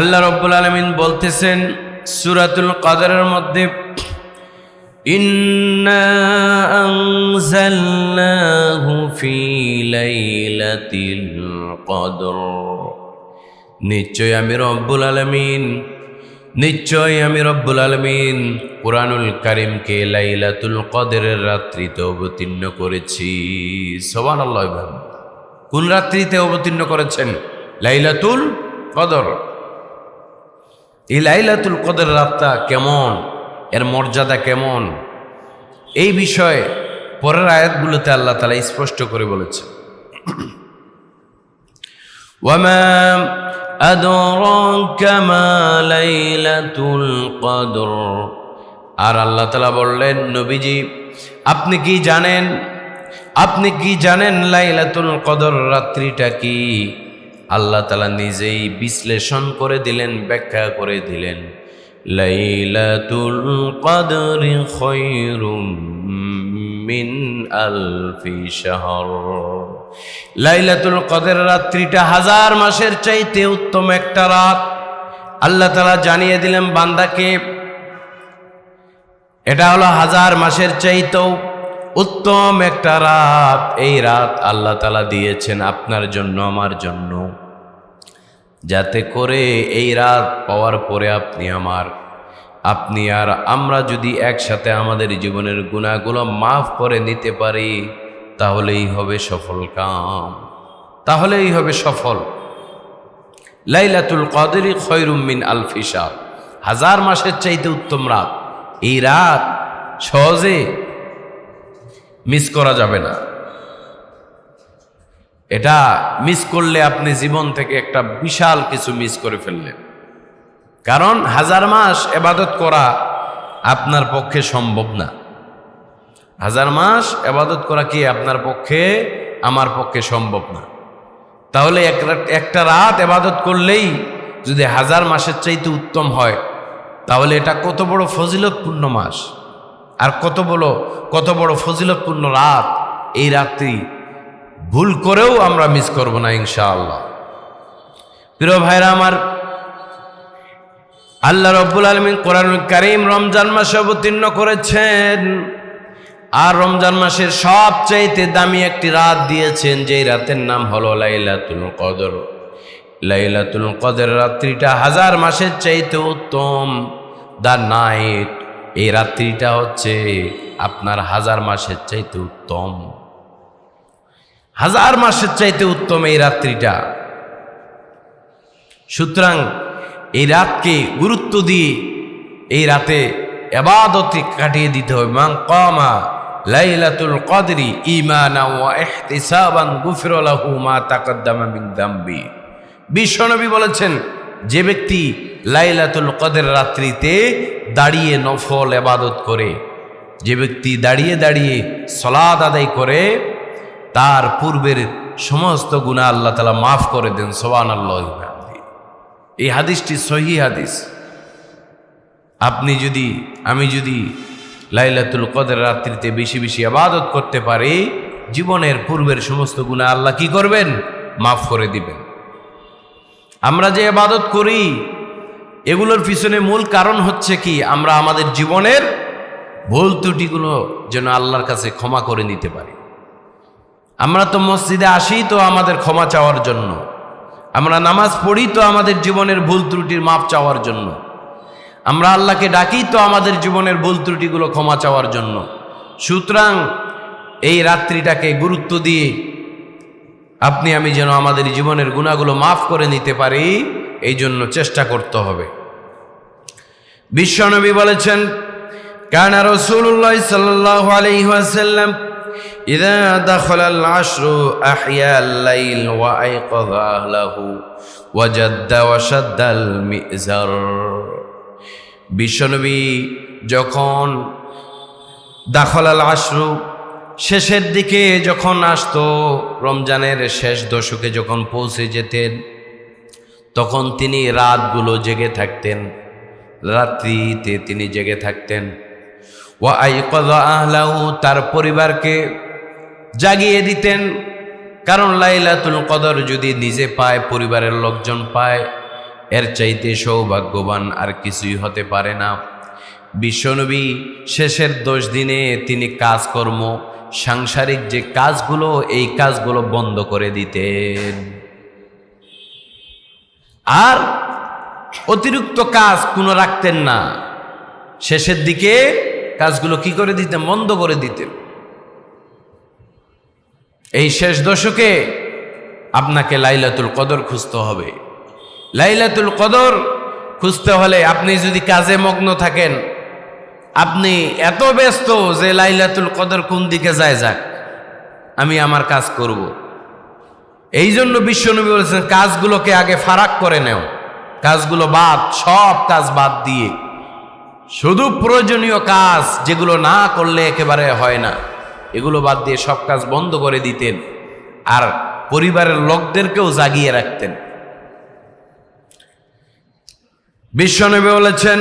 আল্লাহ রব্বুল আলমিন বলতেছেন সুরাতুল কাদরের মধ্যে নিশ্চয় আমি রব্বুল আলমিন, নিশ্চয় আমি রব্বুল আলমিন কোরআনুল কারিমকে লাইলাতুল কদরের রাত্রিতে অবতীর্ণ করেছি। সোবান আল্লাহ কোন রাত্রিতে অবতীর্ণ করেছেন? লাইলাতুল কদর। এই লাইলাতুল কদের রাতটা কেমন? এর মর্যাদা কেমন? এই বিষয়ে পরের আয়াতগুলোতে আল্লাহ তালা স্পষ্ট করে বলেছে আর আল্লাহ তালা বললেন, নবীজি, আপনি কি জানেন? আপনি কি জানেন লাইলাতুল কদর রাত্রিটা কি? আল্লাহ তালা নিজেই বিশ্লেষণ করে দিলেন, ব্যাখ্যা করে দিলেন। লাইলাতুল কদরি খৈরুম মিন আলফি শাহর। লাইলাতুল কদর রাত্রিটা হাজার মাসের চাইতে উত্তম একটা রাত। আল্লাহ তালা জানিয়ে দিলেন, বান্দাকে এটা হলো হাজার মাসের চাইতেও উত্তম একটা রাত। এই রাত আল্লাহ তালা দিয়েছেন আপনার জন্য, আমার জন্য। যাতে করে এই রাত পাওয়ার পরে আপনি আমার, আপনি আর আমরা যদি একসাথে আমাদের জীবনের গুণাগুলো মাফ করে নিতে পারি, তাহলেই হবে সফল কাম। তাহলেই হবে সফল। লাইলাতুল কদরি খৈরুমিন আলফিসা হাজার মাসের চাইতে উত্তম রাত। এই রাত সহজে মিস করা যাবে না। এটা মিস করলে আপনি জীবন থেকে একটা বিশাল কিছু মিস করে ফেললেন। কারণ হাজার মাস এবাদত করা আপনার পক্ষে সম্ভব না। হাজার মাস এবাদত করা কি আপনার পক্ষে, আমার পক্ষে সম্ভব না। তাহলে একটা রাত এবাদত করলেই যদি হাজার মাসের চাইতে উত্তম হয়, তাহলে এটা কত বড় ফজিলতপূর্ণ মাস। আর কত বড় কত বড় ফজিলতপূর্ণ রাত এই রাত্রি ভুল করেও আমরা মিস করব না, ইনশাআল্লাহ। প্রিয় ভাইরা আমার, আল্লাহ রব্বুল আলমিন কোরআন কারিম রমজান মাসে অবতীর্ণ করেছেন। আর রমজান মাসের সবচাইতে দামি একটি রাত দিয়েছেন, যেই রাতের নাম হলো লাইলাতুল কদর। লাইলাতুল কদর রাত্রিটা হাজার মাসের চাইতে উত্তম। দ্য নাইট, এই রাত্রিটা হচ্ছে আপনার হাজার মাসের চাইতে উত্তম। হাজার মাসের চাইতে উত্তম এই রাত্রিটা। সুতরাং এই রাতকে গুরুত্ব দিয়ে এই রাতে এবাদতে কাটিয়ে দিতে হবে। মান কমা লাইলাতুল কদরি ইমানা ওয়া মা বিশ্বনবী বলেছেন, যে ব্যক্তি লাইলাতুল কদের রাত্রিতে দাঁড়িয়ে নফল এবাদত করে, যে ব্যক্তি দাঁড়িয়ে দাঁড়িয়ে সলাদ আদায় করে তার পূর্বের সমস্ত গুণা আল্লাহ তালা মাফ করে দেন সোবান আল্লাহ এই হাদিসটি সহি হাদিস। আপনি যদি, আমি যদি লাইলাতুল কদের রাত্রিতে বেশি বেশি আবাদত করতে পারি, জীবনের পূর্বের সমস্ত গুণা আল্লাহ কি করবেন? মাফ করে দিবেন। আমরা যে আবাদত করি, এগুলোর পিছনে মূল কারণ হচ্ছে কি? আমরা আমাদের জীবনের ভুল ত্রুটিগুলো যেন আল্লাহর কাছে ক্ষমা করে নিতে পারি। আমরা তো মসজিদে আসি তো আমাদের ক্ষমা চাওয়ার জন্য। আমরা নামাজ পড়ি তো আমাদের জীবনের ভুল ত্রুটির মাপ চাওয়ার জন্য। আমরা আল্লাহকে ডাকি তো আমাদের জীবনের ভুল ত্রুটিগুলো ক্ষমা চাওয়ার জন্য। সুতরাং এই রাত্রিটাকে গুরুত্ব দিয়ে আপনি আমি যেন আমাদের জীবনের গুণাগুলো মাফ করে নিতে পারি, এই জন্য চেষ্টা করতে হবে। বিশ্বনবী বলেছেন, কানা রসুল্লাহ সাল্লাহ আলহিহাসাল্লাম إذا دخل العشر أحيا الليل وأيقظ أهله وجد وشد المئزر বিশ্বনবী যখন দাখলাল আশরু শেষের দিকে যখন আসতো রমজানের শেষ দশকে যখন পৌঁছে যেতেন তখন তিনি রাতগুলো জেগে থাকতেন রাত্রিতে তিনি জেগে থাকতেন ও আইকদ আহলাউ তার পরিবারকে জাগিয়ে দিতেন। কারণ লাইলাতুল কদর যদি নিজে পায়, পরিবারের লোকজন পায়, এর চাইতে সৌভাগ্যবান আর কিছুই হতে পারে না। বিশ্বনবী শেষের দশ দিনে তিনি কাজকর্ম, সাংসারিক যে কাজগুলো, এই কাজগুলো বন্ধ করে দিতেন। আর অতিরিক্ত কাজ কোনো রাখতেন না। শেষের দিকে কাজগুলো কি করে দিতেন? বন্ধ করে দিতেন। এই শেষ দশকে আপনাকে লাইলাতুল কদর খুঁজতে হবে। লাইলাতুল কদর খুঁজতে হলে আপনি যদি কাজে মগ্ন থাকেন, আপনি এত ব্যস্ত যে লাইলাতুল কদর কোন দিকে যায় যাক, আমি আমার কাজ করব। এই জন্য বিশ্বনবী বলেছেন, কাজগুলোকে আগে ফারাক করে নেও। কাজগুলো বাদ, সব কাজ বাদ দিয়ে। শুধু প্রয়োজনীয় কাজ যেগুলো না করলে একেবারে হয় না। এগুলো বাদ দিয়ে সব কাজ বন্ধ করে দিতেন আর পরিবারের লোকদেরকেও জাগিয়ে রাখতেন। বিশ্বনবী বলেছেন,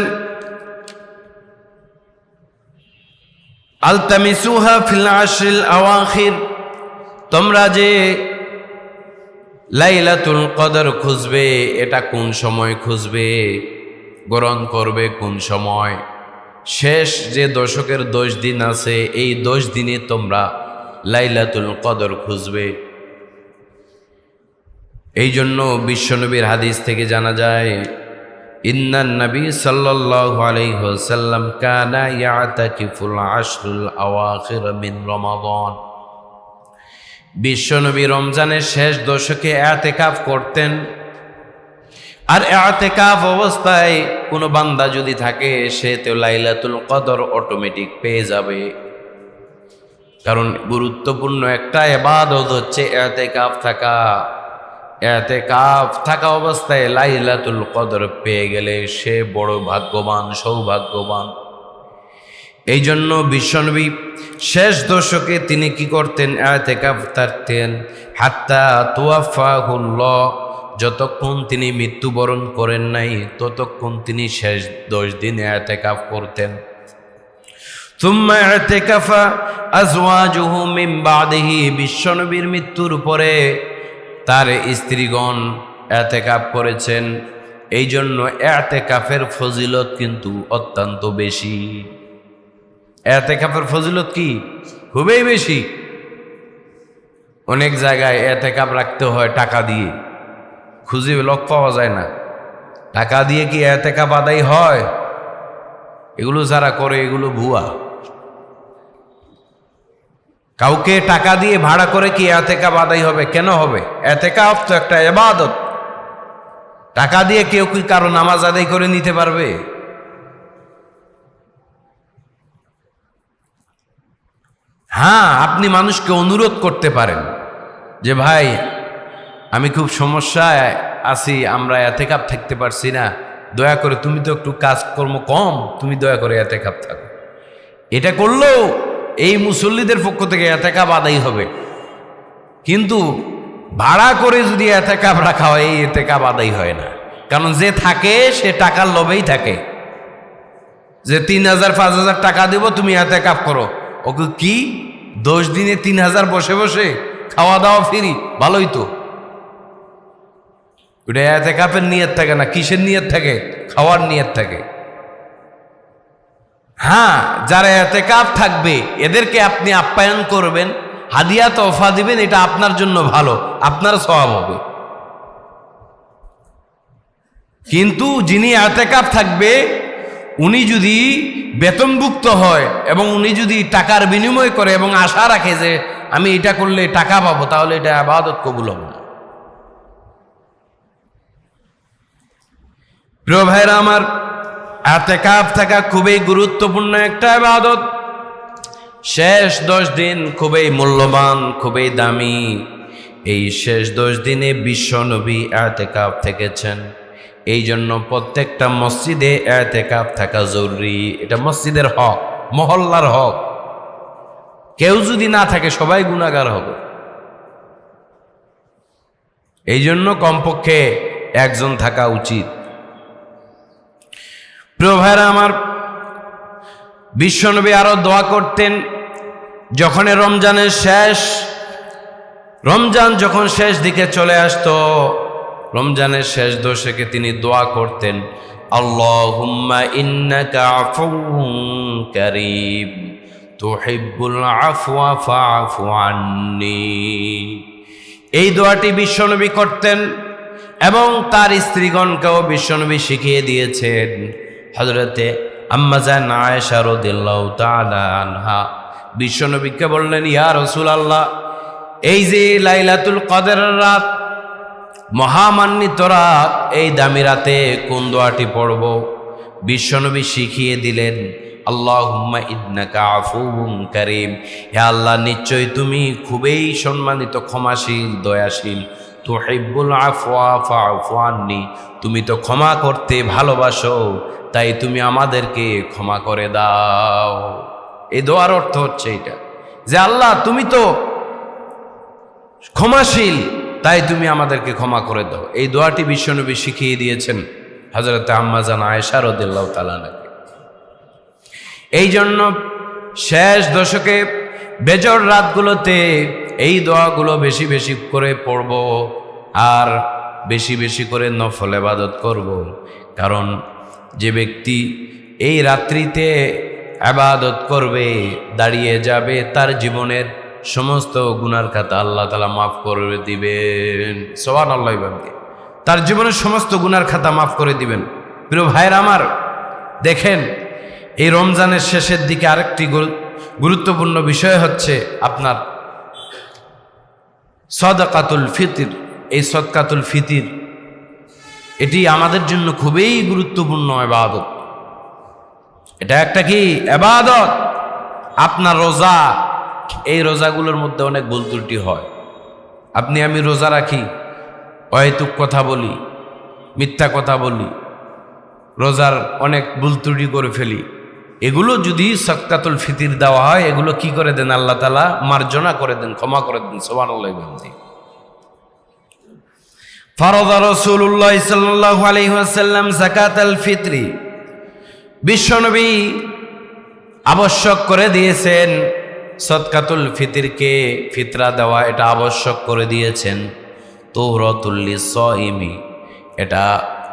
আলতামিসুহা ফিল আওয়াখির তোমরা যে লাইলাতুল কদর খুঁজবে, এটা কোন সময় খুঁজবে, গ্রহণ করবে কোন সময়? শেষ যে দশকের দশ দিন আছে, এই দশ দিনে তোমরা লাইলাতুল কদর খুঁজবে। এই জন্য বিশ্বনবীর হাদিস থেকে জানা যায়, ইন্নান নবী সাল্লাল্লাহু আলাইহি বিশ্বনবী রমজানের শেষ দশকে এতেকাফ করতেন। আর এতেকাফ অবস্থায় কোনো বান্দা যদি থাকে, সে তো লাইলাতুল কদর অটোমেটিক পেয়ে যাবে। কারণ গুরুত্বপূর্ণ একটা এবাদত হচ্ছে এতে এতেকাফ থাকা। এতেকাফ থাকা অবস্থায় লাইলাতুল কদর পেয়ে গেলে সে বড় ভাগ্যবান, সৌভাগ্যবান। এই জন্য বিশ্বনবী শেষ দশকে তিনি কি করতেন? এতেকাফ থাকতেন। হাত্তা তোয়াফাহুল্লাহ যতক্ষণ তিনি মৃত্যুবরণ করেন নাই ততক্ষণ তিনি শেষ দশ দিন এতেকাফ করতেন ثم اعتكف أزواجه من بعده বিশ্বনবীর মৃত্যুর পরে তার স্ত্রীগণ এতেকাফ করেছেন এই জন্য এতেকাফের ফজিলত কিন্তু অত্যন্ত বেশি এতেকাফের ফজিলত কি খুবই বেশি অনেক জায়গায় এতেকাপ রাখতে হয় টাকা দিয়ে খুঁজে লোক পাওয়া যায় না। টাকা দিয়ে কি এতেকা আদায় হয়? এগুলো যারা করে, এগুলো ভুয়া। কাউকে টাকা দিয়ে ভাড়া করে কি এতেকা আদায় হবে? কেন হবে? এতেকাপ তো একটা এবাদত টাকা দিয়ে কেউ কি কারও নামাজ আদায় করে নিতে পারবে? হ্যাঁ আপনি মানুষকে অনুরোধ করতে পারেন যে, ভাই আমি খুব সমস্যায় আছি, আমরা এতে কাপ থাকতে পারছি না। দয়া করে তুমি তো একটু কাজকর্ম কম, তুমি দয়া করে এতে কাপ থাকো। এটা করলেও এই মুসল্লিদের পক্ষ থেকে এতে কাপ আদায় হবে। কিন্তু ভাড়া করে যদি এতে কাপ রাখা হয়, এই এতে কাপ আদায় হয় না। কারণ যে থাকে, সে টাকার লোভেই থাকে। যে তিন হাজার, পাঁচ হাজার টাকা দেবো, তুমি এতে কাপ করো। ওকে কি? দশ দিনে তিন হাজার বসে বসে খাওয়া দাওয়া ফিরি, ভালোই তো। ওটা এতে কাপের নিয়ত থাকে না, কিসের নিয়ত থাকে? খাওয়ার নিয়ত থাকে। হ্যাঁ যারা এতে কাপ থাকবে, এদেরকে আপনি আপ্যায়ন করবেন, হাদিয়া তোফা দিবেন, এটা আপনার জন্য ভালো, আপনার স্বভাব হবে। কিন্তু যিনি এতেকাপ থাকবে, উনি যদি বেতনভুক্ত হয় এবং উনি যদি টাকার বিনিময় করে এবং আশা রাখে যে আমি এটা করলে টাকা পাবো, তাহলে এটা আবাদত কবুল হবে না প্রিয় ভাইরা আমার এতেকাপ থাকা খুবই গুরুত্বপূর্ণ একটা আবাদত। শেষ দশ দিন খুবই মূল্যবান, খুবই দামি। এই শেষ দশ দিনে বিশ্বনবী এতেকাপ থেকেছেন। এই জন্য প্রত্যেকটা মসজিদে এতেকাপ থাকা জরুরি। এটা মসজিদের হক, মহল্লার হক। কেউ যদি না থাকে, সবাই গুণাগার হবে। এই জন্য কমপক্ষে একজন থাকা উচিত। প্রিয় ভাইরা আমার বিশ্বনবী আরও দোয়া করতেন যখন রমজানের শেষ, রমজান যখন শেষ দিকে চলে আসতো, রমজানের শেষ দশকে তিনি দোয়া করতেন, আল্লাহুম্মা ইন্নাকা আফুউন কারীম, তুহিব্বুল আফওয়া ফাআফু আন্নি। এই দোয়াটি বিশ্বনবী করতেন এবং তার স্ত্রীগণকেও বিশ্বনবী শিখিয়ে দিয়েছেন। হজরতে আম্মাজান আয়েশা রদিল্লাহ তাআলা আনহা। বিশ্বনবীকে বললেন, ইয়া রাসূলুল্লাহ, এই যে লাইলাতুল কদরের রাত, মহামান্বিত রাত, এই দামি রাতে কোন দোয়াটি পড়ব? বিশ্বনবী শিখিয়ে দিলেন, আল্লাহুম্মা ইন্নাকা আফুউন কারীম। হে আল্লাহ নিশ্চয় তুমি খুবই সম্মানিত, ক্ষমাশীল, দয়াশীল। তুহিব্বুল আফওয়া ফাআফু আন্নি, তুমি তো ক্ষমা করতে ভালোবাসো, তাই তুমি আমাদেরকে ক্ষমা করে দাও। এই দোয়ার অর্থ হচ্ছে এটা যে আল্লাহ তুমি তো ক্ষমাশীল, তাই তুমি আমাদেরকে ক্ষমা করে দাও। এই দোয়াটি বিশ্বনবী শিখিয়ে দিয়েছেন হজরত আম্মাজান আয়েশা রদিল্লাহ তালানাকে এই জন্য শেষ দশকে বেজর রাতগুলোতে এই দোয়াগুলো বেশি বেশি করে পড়ব আর বেশি বেশি করে নফল এবাদত করব। কারণ যে ব্যক্তি এই রাত্রিতে আবাদত করবে, দাঁড়িয়ে যাবে, তার জীবনের সমস্ত গুনার খাতা আল্লাহ তালা মাফ করে দিবেন। সোহান আল্লাহ বাবদি তার জীবনের সমস্ত গুনার খাতা মাফ করে দিবেন। প্রিয় ভাইয়ের আমার, দেখেন, এই রমজানের শেষের দিকে আরেকটি গুরুত্বপূর্ণ বিষয় হচ্ছে আপনার সদকাতুল ফিতির, এই সদকাতুল ফিতির, এটি আমাদের জন্য খুবই গুরুত্বপূর্ণ এবাদত এটা একটা কি? এবাদত আপনার রোজা, এই রোজাগুলোর মধ্যে অনেক ভুল ত্রুটি হয়। আপনি, আমি রোজা রাখি, অহেতুক কথা বলি, মিথ্যা কথা বলি, রোজার অনেক ভুল ত্রুটি করে ফেলি। এগুলো যদি সক্কাতুল ফিতির দেওয়া হয়, এগুলো কি করে দেন আল্লাহ তালা মার্জনা করে দেন, ক্ষমা করে দেন সোমান ফরদা রসুল্লাহ সাল্লাহ আলহিহাসাল্লাম জাকাত আল ফিতরি। বিশ্বনবী আবশ্যক করে দিয়েছেন সৎকাতুল ফিতিরকে ফিতরা দেওয়া, এটা আবশ্যক করে দিয়েছেন। তৌরতুল্লি সইমি এটা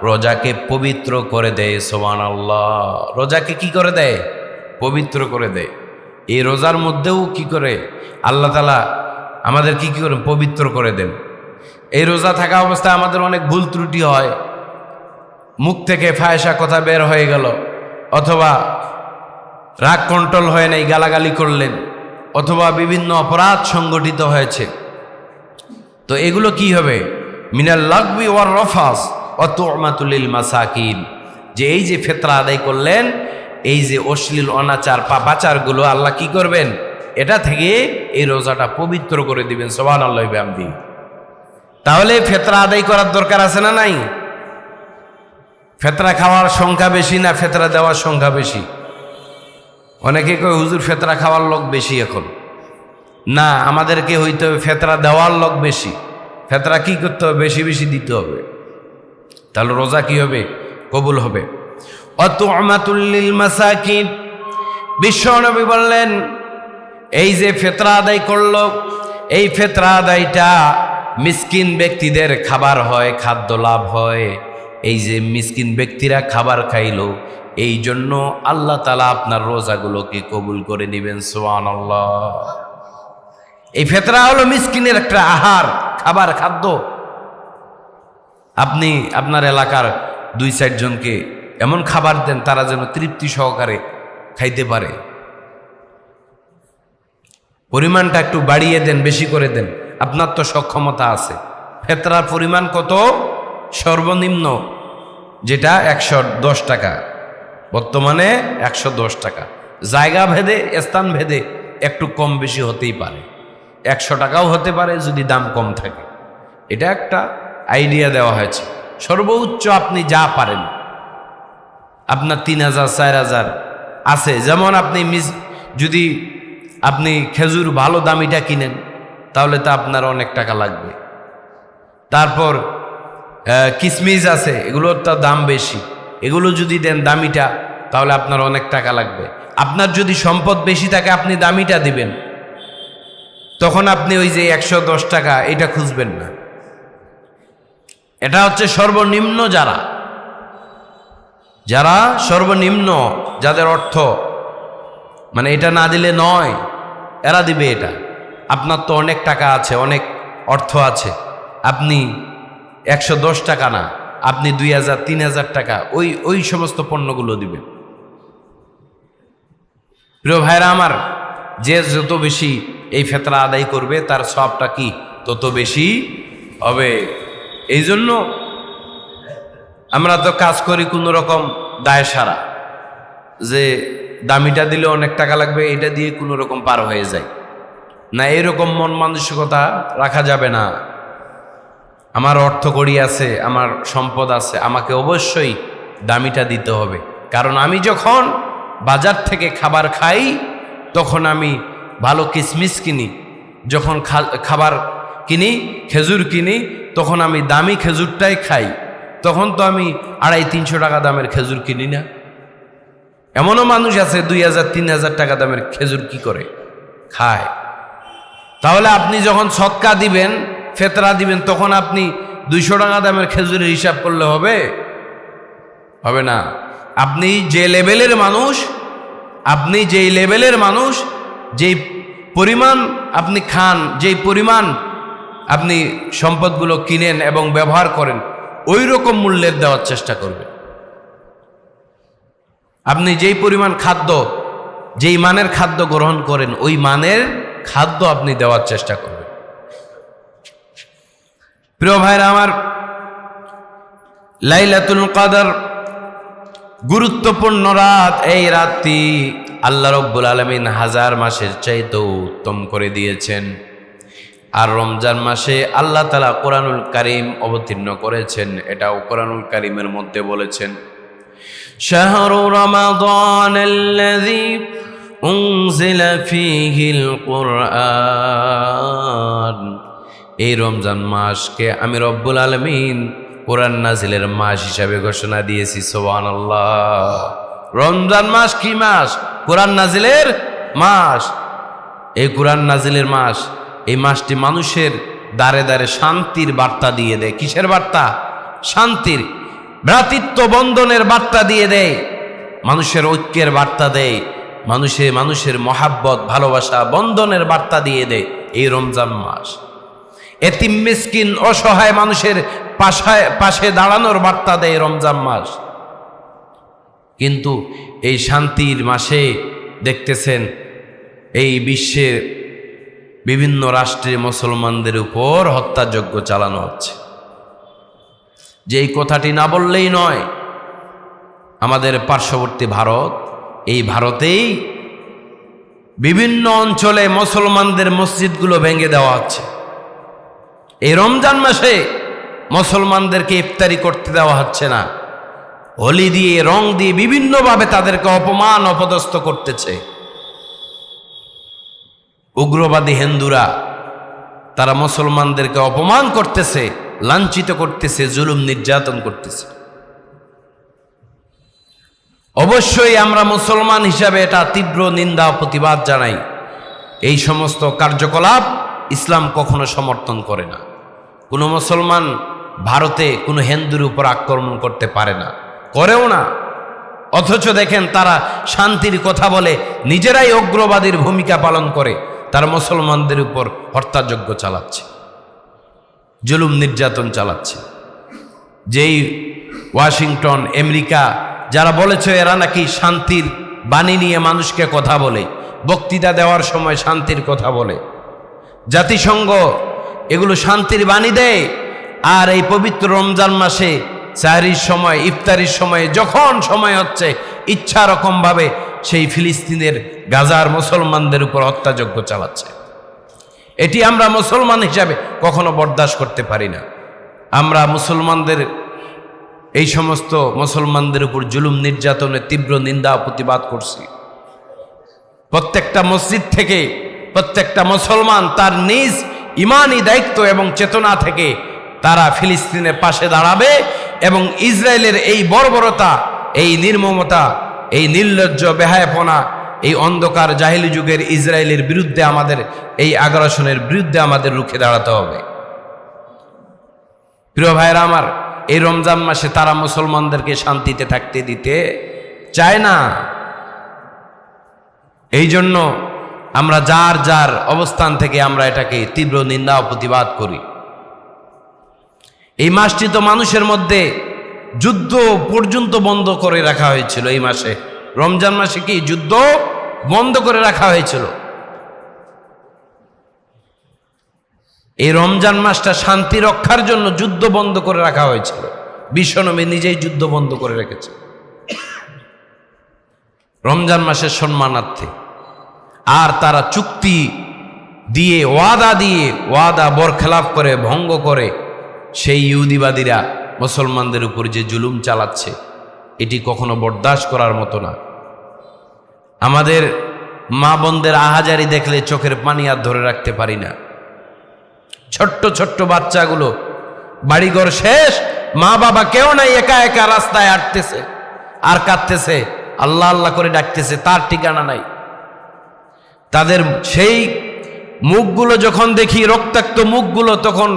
রোজাকে পবিত্র করে দেয় সোমান আল্লাহ রোজাকে কি করে দেয়? পবিত্র করে দেয়। এই রোজার মধ্যেও কি করে? আল্লাহ তালা আমাদের কি কি করে? পবিত্র করে দেন। এই রোজা থাকা অবস্থায় আমাদের অনেক ভুল ত্রুটি হয়। মুখ থেকে ফায়সা কথা বের হয়ে গেল, অথবা রাগ কন্ট্রোল হয় নাই, গালাগালি করলেন, অথবা বিভিন্ন অপরাধ সংগঠিত হয়েছে। তো এগুলো কি হবে? মিনাল লাগবি ওয়ার রফাস। অত অমাতুলিল মাসাকিন। যে এই যে ফেতরা আদায় করলেন, এই যে অশ্লীল, অনাচার, পাপাচারগুলো আল্লাহ কি করবেন? এটা থেকে এই রোজাটা পবিত্র করে দিবেন সোহান আল্লাহ ব্যামদি তাহলে ফেতরা আদায় করার দরকার আছে না নাই? ফেতরা খাওয়ার সংখ্যা বেশি না ফেতরা দেওয়ার সংখ্যা বেশি? অনেকে কয়, হুজুর, ফেতরা খাওয়ার লোক বেশি এখন। না, আমাদেরকে হইতে হবে ফেতরা দেওয়ার লোক বেশি। ফেতরা কি করতে হবে? বেশি বেশি দিতে হবে। তাহলে রোজা কি হবে? কবুল হবে। অত আমাতুল্লিল মাসাকিন। বিশ্বনবী বললেন, এই যে ফেতরা আদায় করল, এই ফেতরা আদায়টা মিসকিন ব্যক্তিদের খাবার হয়, খাদ্য লাভ হয়। এই যে মিসকিন ব্যক্তিরা খাবার খাইলো, এই জন্য আল্লাহ তালা আপনার রোজাগুলোকে কবুল করে নেবেন সোয়ান আল্লাহ এই ফেতরা হলো মিসকিনের একটা আহার, খাবার, খাদ্য। আপনি আপনার এলাকার দুই চারজনকে এমন খাবার দেন, তারা যেন তৃপ্তি সহকারে খাইতে পারে। পরিমাণটা একটু বাড়িয়ে দেন, বেশি করে দেন। আপনার তো সক্ষমতা আছে। ফেতরার পরিমাণ কত? সর্বনিম্ন যেটা একশো দশ টাকা। বর্তমানে একশো দশ টাকা। জায়গা ভেদে, স্থান ভেদে একটু কম বেশি হতেই পারে। একশো টাকাও হতে পারে যদি দাম কম থাকে। এটা একটা আইডিয়া দেওয়া হয়েছে। সর্বোচ্চ আপনি যা পারেন, আপনার তিন হাজার, চার হাজার আছে। যেমন আপনি মিস যদি আপনি খেজুর ভালো দামিটা কিনেন, তাহলে তো আপনার অনেক টাকা লাগবে। তারপর কিসমিস আছে, এগুলোর তো দাম বেশি। এগুলো যদি দেন দামিটা, তাহলে আপনার অনেক টাকা লাগবে। আপনার যদি সম্পদ বেশি থাকে, আপনি দামিটা দিবেন। তখন আপনি ওই যে একশো দশ টাকা, এটা খুঁজবেন না। এটা হচ্ছে সর্বনিম্ন যারা। যারা সর্বনিম্ন, যাদের অর্থ মানে এটা না দিলে নয়, এরা দিবে এটা। আপনার তো অনেক টাকা আছে, অনেক অর্থ আছে। আপনি একশো দশ টাকা না, আপনি দুই হাজার, তিন হাজার টাকা, ওই ওই সমস্ত পণ্যগুলো দিবেন। প্রিয় ভাইরা আমার, যে যত বেশি এই ফেতরা আদায় করবে, তার সবটা কি? তত বেশি হবে। এই জন্য আমরা তো কাজ করি কোনো রকম দায় সারা। যে দামিটা দিলে অনেক টাকা লাগবে, এটা দিয়ে কোনো রকম পার হয়ে যায়। না, এরকম মন মানসিকতা রাখা যাবে না। আমার অর্থ কড়ি আছে, আমার সম্পদ আছে, আমাকে অবশ্যই দামিটা দিতে হবে। কারণ আমি যখন বাজার থেকে খাবার খাই, তখন আমি ভালো কিসমিস কিনি, যখন খাবার কিনি, খেজুর কিনি তখন আমি দামি খেজুরটাই খাই। তখন তো আমি আড়াই তিনশো টাকা দামের খেজুর কিনি না। এমনও মানুষ আছে দুই হাজার, তিন হাজার টাকা দামের খেজুর কি করে? খায়। তাহলে আপনি যখন সৎকা দিবেন, ফেতরা দিবেন, তখন আপনি দুইশো টাকা দামের খেজুরের হিসাব করলে হবে? হবে না। আপনি যে লেভেলের মানুষ, আপনি যেই লেভেলের মানুষ, যেই পরিমাণ আপনি খান, যেই পরিমাণ আপনি সম্পদগুলো কিনেন এবং ব্যবহার করেন ওই রকম মূল্যের দেওয়ার চেষ্টা করবেন আপনি যেই পরিমাণ খাদ্য, যেই মানের খাদ্য গ্রহণ করেন, ওই মানের খাদ্য আপনি দেওয়ার চেষ্টা করবেন। প্রিয় ভাইরা, আমার লাইলাতুল কাদার গুরুত্বপূর্ণ রাত, এই রাতটি আল্লাহ রব্বুল আলমিন হাজার মাসের চাইতেও উত্তম করে দিয়েছেন। আর রমজান মাসে আল্লাহ তালা কোরআনুল কারিম অবতীর্ণ করেছেন এটাও কোরআনুল কারিমের মধ্যে বলেছেন شهر رمضان الذي أنزل فيه القرآن এই রমজান মাসকে আমি রব্বুল আলমিন কোরআন নাজিলের মাস হিসাবে ঘোষণা দিয়েছি সোবান রমজান মাস কি মাস কোরআন নাজিলের মাস এই কোরআন নাজিলের মাস এই মাসটি মানুষের দ্বারে দ্বারে শান্তির বার্তা দিয়ে দেয়। কিসের বার্তা? শান্তির। ভ্রাতৃত্ব বন্ধনের বার্তা দিয়ে দেয়। মানুষের ঐক্যের বার্তা দেয়। মানুষে মানুষের মহাব্বত, ভালোবাসা, বন্ধনের বার্তা দিয়ে দেয় এই রমজান মাস। এতিম, মিসকিন, অসহায় মানুষের পাশায়, পাশে দাঁড়ানোর বার্তা দেয় রমজান মাস। কিন্তু এই শান্তির মাসে দেখতেছেন, এই বিশ্বের বিভিন্ন রাষ্ট্রে মুসলমানদের উপর হত্যাযজ্ঞ চালানো হচ্ছে। যে এই কথাটি না বললেই নয়, আমাদের পার্শ্ববর্তী ভারত, এই ভারতেই বিভিন্ন অঞ্চলে মুসলমানদের মসজিদগুলো ভেঙে দেওয়া হচ্ছে। এই রমজান মাসে মুসলমানদেরকে ইফতারি করতে দেওয়া হচ্ছে না। হোলি দিয়ে, রং দিয়ে, বিভিন্নভাবে তাদেরকে অপমান, অপদস্থ করতেছে। উগ্রবাদী হিন্দুরা, তারা মুসলমানদেরকে অপমান করতেছে, লাঞ্ছিত করতেছে, জুলুম নির্যাতন করতেছে। অবশ্যই আমরা মুসলমান হিসাবে এটা তীব্র নিন্দা প্রতিবাদ জানাই। এই সমস্ত কার্যকলাপ ইসলাম কখনো সমর্থন করে না। কোনো মুসলমান ভারতে কোনো হিন্দুর উপর আক্রমণ করতে পারে না, করেও না। অথচ দেখেন তারা শান্তির কথা বলে, নিজেরাই অগ্রবাদীর ভূমিকা পালন করে। তারা মুসলমানদের উপর হত্যাযজ্ঞ চালাচ্ছে, জুলুম নির্যাতন চালাচ্ছে। যেই ওয়াশিংটন, আমেরিকা, যারা বলেছে এরা নাকি শান্তির বাণী নিয়ে মানুষকে কথা বলে, বক্তৃতা দেওয়ার সময় শান্তির কথা বলে। জাতিসংঘ এগুলো শান্তির বাণী দেয়, আর এই পবিত্র রমজান মাসে চারির সময়, ইফতারির সময়ে যখন সময় হচ্ছে ইচ্ছা রকমভাবে সেই ফিলিস্তিনের গাজার মুসলমানদের উপর হত্যাযজ্ঞ চালাচ্ছে। এটি আমরা মুসলমান হিসাবে কখনো বরদাস্ত করতে পারি না। আমরা মুসলমানদের, এই সমস্ত মুসলমানদের উপর জুলুম, নির্যাতনের তীব্র নিন্দা প্রতিবাদ করছি। প্রত্যেকটা মসজিদ থেকে প্রত্যেকটা মুসলমান তার নিজ ইমানি দায়িত্ব এবং চেতনা থেকে তারা ফিলিস্তিনের পাশে দাঁড়াবে এবং ইসরায়েলের এই বর্বরতা, এই নির্মমতা এই নির্লজ্জ বেহায়পনা, এই অন্ধকার জাহিলি যুগের ইসরায়েলের বিরুদ্ধে আমাদের, এই আগ্রাসনের বিরুদ্ধে আমাদের রুখে দাঁড়াতে হবে। প্রিয় ভাইরা আমার, এই রমজান মাসে তারা মুসলমানদেরকে শান্তিতে থাকতে দিতে চায় না। এই জন্য আমরা যার যার অবস্থান থেকে আমরা এটাকে তীব্র নিন্দা ও প্রতিবাদ করি। এই মাসটি তো মানুষের মধ্যে যুদ্ধ পর্যন্ত বন্ধ করে রাখা হয়েছিল এই মাসে। রমজান মাসে কি যুদ্ধ বন্ধ করে রাখা হয়েছিল? এই রমজান মাসটা শান্তি রক্ষার জন্য যুদ্ধ বন্ধ করে রাখা হয়েছিল। বিশ্বনবী নিজেই যুদ্ধ বন্ধ করে রেখেছে। রমজান মাসের সম্মানার্থে। আর তারা চুক্তি দিয়ে, ওয়াদা দিয়ে, ওয়াদা বরখেলাপ করে, ভঙ্গ করে সেই ইহুদিবাদীরা মুসলমানদের উপর যে জুলুম চালাচ্ছে, এটি কখনো বরদাস্ত করার মতো না। আমাদের মা বোনদের আহাজারি দেখলে চোখের পানি আর ধরে রাখতে পারি না। ছোট্ট ছোট্ট বাচ্চাগুলো, বাড়িঘর শেষ, মা বাবা কেউ নাই, একা একা রাস্তায় হাঁটতেছে, আর কাঁদতেছে, আল্লাহ আল্লাহ করে ডাকতেছে, তার ঠিকানা নাই। তাদের সেই মুখগুলো যখন দেখি, রক্তাক্ত মুখগুলো, তখন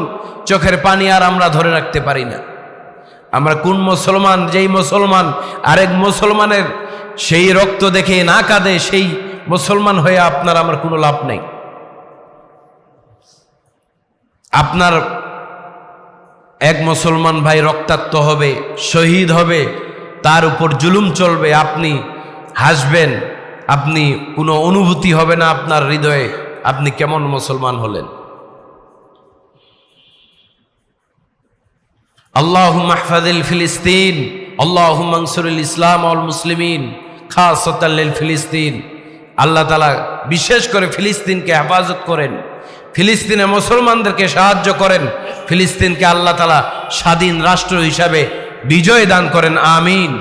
চোখের পানি আর আমরা ধরে রাখতে পারি না। আমরা কোন মুসলমান, যেই মুসলমান, আরেক মুসলমানের সেই রক্ত দেখে না কাঁদে, সেই মুসলমান হয়ে আপনার আমার কোনো লাভ নেই। আপনার এক মুসলমান ভাই রক্তাক্ত হবে, শহীদ হবে, তার উপর জুলুম চলবে, আপনি হাসবেন, আপনি কোনো অনুভূতি হবে না আপনার হৃদয়ে, আপনি কেমন মুসলমান হলেন? আল্লাহ মাহফাদিল ফিলিস্তিন আল্লাহ মানসুরুল ইসলাম অল মুসলিমিন খাসতাল্লিল ফিলিস্তিন। আল্লাহ তালা বিশেষ করে ফিলিস্তিনকে হেফাজত করেন ফিলিস্তিনে মুসলমানদেরকে সাহায্য করেন, ফিলিস্তিনকে আল্লাহ তালা স্বাধীন রাষ্ট্র হিসাবে বিজয় দান করেন, আমিন।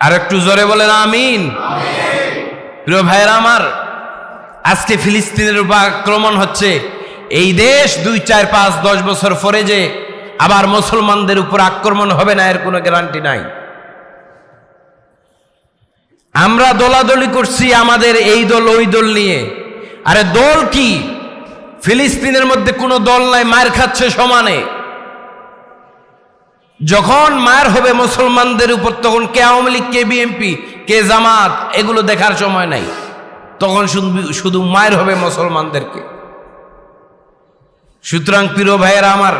আর একটু জোরে বলেন, আমিন। প্রিয় ভাইয়েরা আমার, আজকে ফিলিস্তিনের উপর আক্রমণ হচ্ছে, এই দেশ দুই, চার, পাঁচ, দশ বছর পরে যে আবার মুসলমানদের উপর আক্রমণ হবে না, এর কোনো গ্যারান্টি নাই। আমরা দলাদলি করছি আমাদের এই দল, ওই দল নিয়ে। আরে দল কি? ফিলিস্তিনের মধ্যে কোনো দল নাই, মার খাচ্ছে সমানে। যখন মার হবে মুসলমানদের উপর, তখন কে আওয়ামী লীগ, কে বিএনপি কে জামাত, এগুলো দেখার সময় নাই। তখন শুধু শুধু মায়ের হবে মুসলমানদেরকে। সুতরাং প্রিয় ভাইয়েরা আমার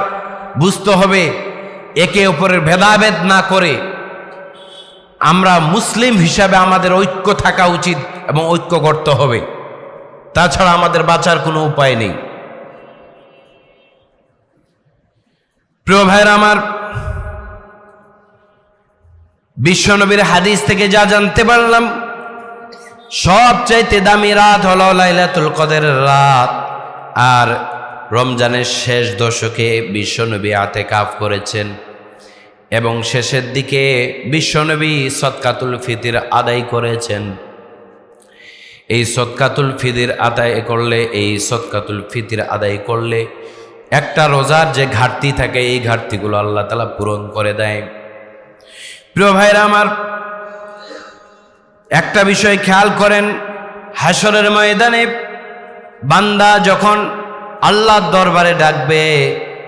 বুঝতে হবে, একে অপরের ভেদাভেদ না করে আমরা মুসলিম হিসাবে আমাদের ঐক্য থাকা উচিত এবং ঐক্য করতে হবে। তাছাড়া আমাদের বাঁচার কোনো উপায় নেই। প্রিয় ভাইয়েরা আমার, বিশ্বনবীর হাদিস থেকে যা জানতে পারলাম, সবচাইতে দামি রাত হলো লাইলাতুল কদের রাত। আর রমজানের শেষ দশকে বিশ্বনবী আতে কাফ করেছেন এবং শেষের দিকে বিশ্বনবী সৎকাতুল ফিতির আদায় করেছেন। এই সৎকাতুল ফিদির আদায় করলে, এই সৎকাতুল ফিতির আদায় করলে একটা রোজার যে ঘাটতি থাকে, এই ঘাটতিগুলো আল্লাহ তালা পূরণ করে দেয়। প্রিয় ভাইরা আমার, একটা বিষয় খেয়াল করেন হাসরের ময়দানে বান্দা যখন আল্লাহর দরবারে ডাকবে,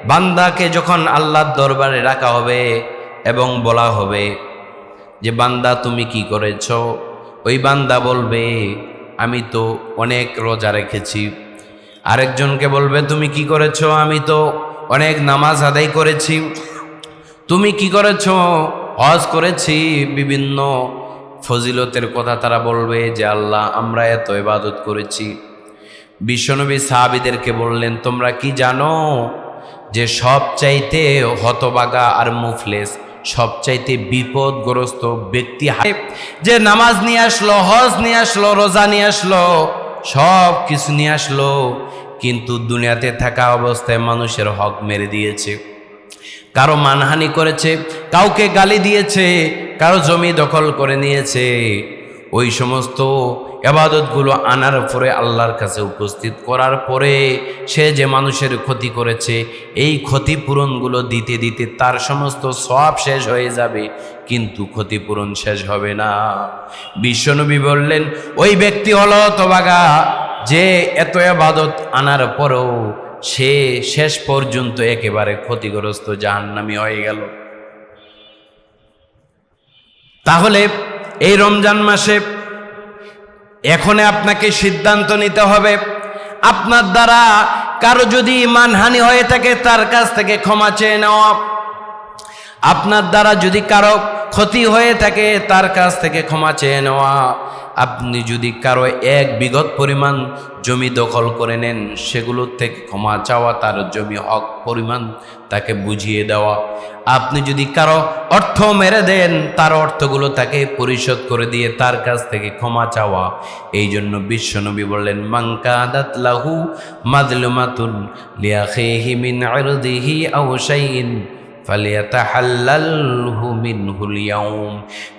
বান্দাকে যখন আল্লাহর দরবারে রাখা হবে এবং বলা হবে যে, বান্দা, তুমি কি করেছ? ওই বান্দা বলবে, আমি তো অনেক রোজা রেখেছি। আরেকজনকে বলবে, তুমি কি করেছ? আমি তো অনেক নামাজ আদায় করেছি। তুমি কি করেছ? হজ করেছি। বিভিন্ন ফজিলতের কথা তারা বলবে যে, আল্লাহ, আমরা এত ইবাদত করেছি। বিশ্বনবী সাহাবিদেরকে বললেন, তোমরা কি জানো যে সবচাইতে হতবাগা আর মুফলেস, সবচাইতে বিপদগ্রস্ত ব্যক্তি যে নামাজ নিয়ে আসলো, হজ নিয়ে আসলো, রোজা নিয়ে আসলো, সব কিছু নিয়ে আসলো, কিন্তু দুনিয়াতে থাকা অবস্থায় মানুষের হক মেরে দিয়েছে। কারও মানহানি করেছে, কাউকে গালি দিয়েছে, কারও জমি দখল করে নিয়েছে, ওই সমস্ত এবাদতগুলো আনার পরে আল্লাহর কাছে উপস্থিত করার পরে সে যে মানুষের ক্ষতি করেছে, এই ক্ষতিপূরণগুলো দিতে দিতে তার সমস্ত সব শেষ হয়ে যাবে, কিন্তু ক্ষতিপূরণ শেষ হবে না। বিশ্বনবী বললেন, ওই ব্যক্তি হলো তোবাগা, যে এত আবাদত আনার পরেও সে শেষ পর্যন্ত একেবারে ক্ষতিগ্রস্ত জাহান্নামি হয়ে গেল। তাহলে এই রমজান মাসে এখনে আপনাকে সিদ্ধান্ত নিতে হবে। আপনার দ্বারা কারও যদি মানহানি হয়ে থাকে, তার কাছ থেকে ক্ষমা চেয়ে নেওয়া। আপনার দ্বারা যদি কারও ক্ষতি হয়ে থাকে, তার কাছ থেকে ক্ষমা চেয়ে নেওয়া। আপনি যদি কারও এক বিগত পরিমাণ জমি দখল করে নেন সেগুলোর থেকে ক্ষমা চাওয়া তার জমি হক পরিমাণ তাকে বুঝিয়ে দেওয়া। আপনি যদি কারও অর্থ মেরে দেন, তার অর্থগুলো তাকে পরিশোধ করে দিয়ে তার কাছ থেকে ক্ষমা চাওয়া। এই জন্য বিশ্বনবী বললেন মাঙ্কাদাত লাহু মাদলুমাতুন লিয়াখিহি মিন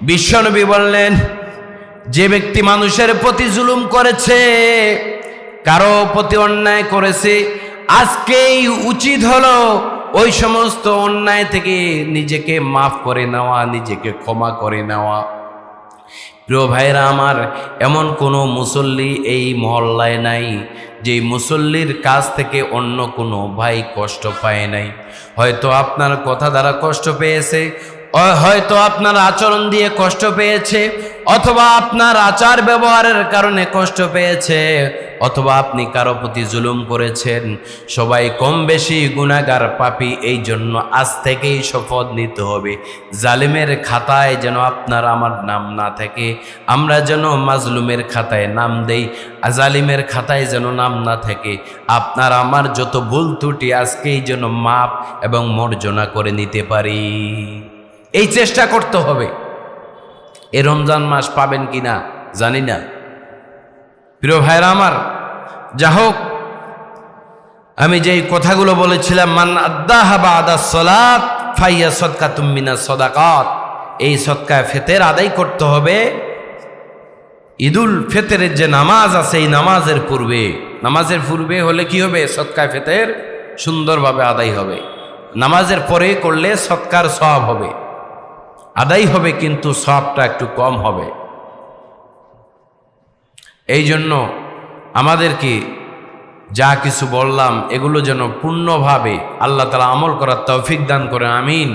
বিশ্বনবী বললেন, যে ব্যক্তি মানুষের প্রতি জুলুম করেছে, কারও প্রতি অন্যায় করেছে, আজকেই উচিত হলো ওই সমস্ত অন্যায় থেকে নিজেকে মাফ করে নেওয়া, নিজেকে ক্ষমা করে নেওয়া। প্রিয় ভাইরা আমার, এমন কোনো মুসল্লি এই মহল্লায় নাই যে মুসল্লির কাছ থেকে অন্য কোনো ভাই কষ্ট পায় নাই। হয়তো আপনার কথা দ্বারা কষ্ট পেয়েছে হয়তো আপনার আচরণ দিয়ে কষ্ট পেয়েছে, অথবা আপনার আচার ব্যবহারের কারণে কষ্ট পেয়েছে, অথবা আপনি কারও প্রতি জুলুম করেছেন। সবাই কম বেশি গুণাগার পাপি এই জন্য আজ থেকেই শপথ নিতে হবে। জালিমের খাতায় যেন আপনার আমার নাম না থাকে, আমরা যেন মাজলুমের খাতায় নাম দেই জালিমের খাতায় যেন নাম না থাকে। আপনার আমার যত ভুল ত্রুটি, আজকেই যেন মাপ এবং মর্জনা করে নিতে পারি। এই চেষ্টা করতে হবে। এ রমজান মাস পাবেন কি না জানি না। প্রিয় ভাইরা আমার, যা হোক, আমি যেই কথাগুলো বলেছিলাম, মান আদাহা বা আদা সলাত, ফাইয়া সদকা তুমিনা সদাকাত। এই সদকায় ফেতের আদায় করতে হবে। ঈদুল ফেতেরের যে নামাজ আছে, এই নামাজের পূর্বে নামাজের পূর্বে হলে কি হবে? সৎকায় ফেতের সুন্দরভাবে আদায় হবে। নামাজের পরে করলে সৎকার সব হবে। আদায় হবে কিন্তু সবটা একটু কম হবে। এই জন্য আমাদেরকে যা কিছু বললাম, এগুলো যেন পূর্ণভাবে আল্লাহ তালা আমল করার তৌফিক দান করে আমিন।